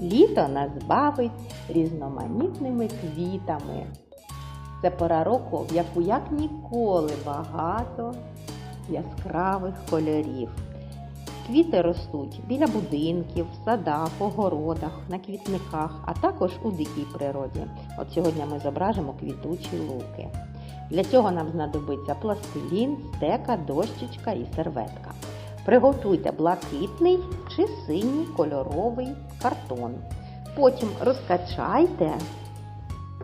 Літо нас бавить різноманітними квітами. Це пора року, в яку як ніколи багато яскравих кольорів. Квіти ростуть біля будинків, в садах, огородах, на квітниках, а також у дикій природі. От сьогодні ми зображимо квітучі луки. Для цього нам знадобиться пластилін, стека, дощечка і серветка. Приготуйте блакитний чи синій кольоровий картон. Потім розкачайте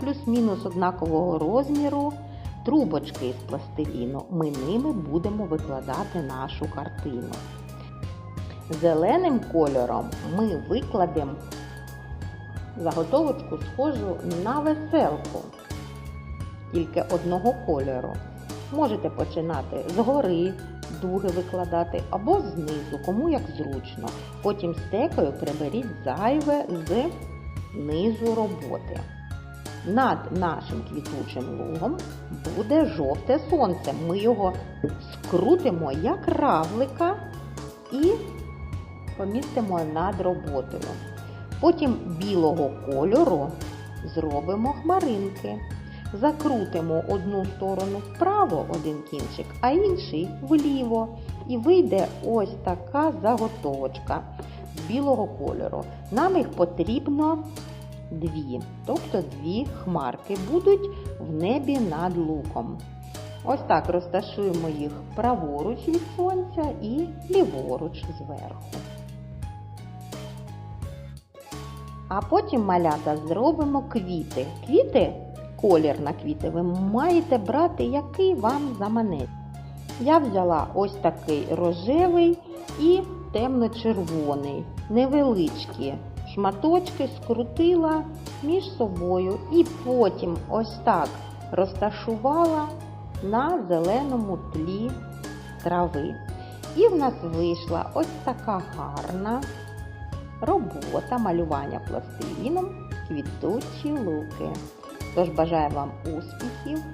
плюс-мінус однакового розміру трубочки з пластиліну. Ми ними будемо викладати нашу картину. Зеленим кольором ми викладемо заготовочку схожу на веселку, тільки одного кольору. Можете починати згори, дуги викладати або знизу, кому як зручно. Потім стекою приберіть зайве з низу роботи. Над нашим квітучим лугом буде жовте сонце. Ми його скрутимо як равлика і помістимо над роботою. Потім білого кольору зробимо хмаринки. Закрутимо одну сторону вправо один кінчик, а інший вліво. І вийде ось така заготовочка з білого кольору. Нам їх потрібно дві, тобто дві хмарки будуть в небі над луком. Ось так розташуємо їх праворуч від сонця і ліворуч зверху. А потім малята зробимо квіти. Квіти, колір на квіти ви маєте брати, який вам заманеться. Я взяла ось такий рожевий і темно-червоний, невеличкі шматочки скрутила між собою і потім ось так розташувала на зеленому тлі трави. І в нас вийшла ось така гарна робота малювання пластиліном квітучі луки. Тож бажаю вам успіхів,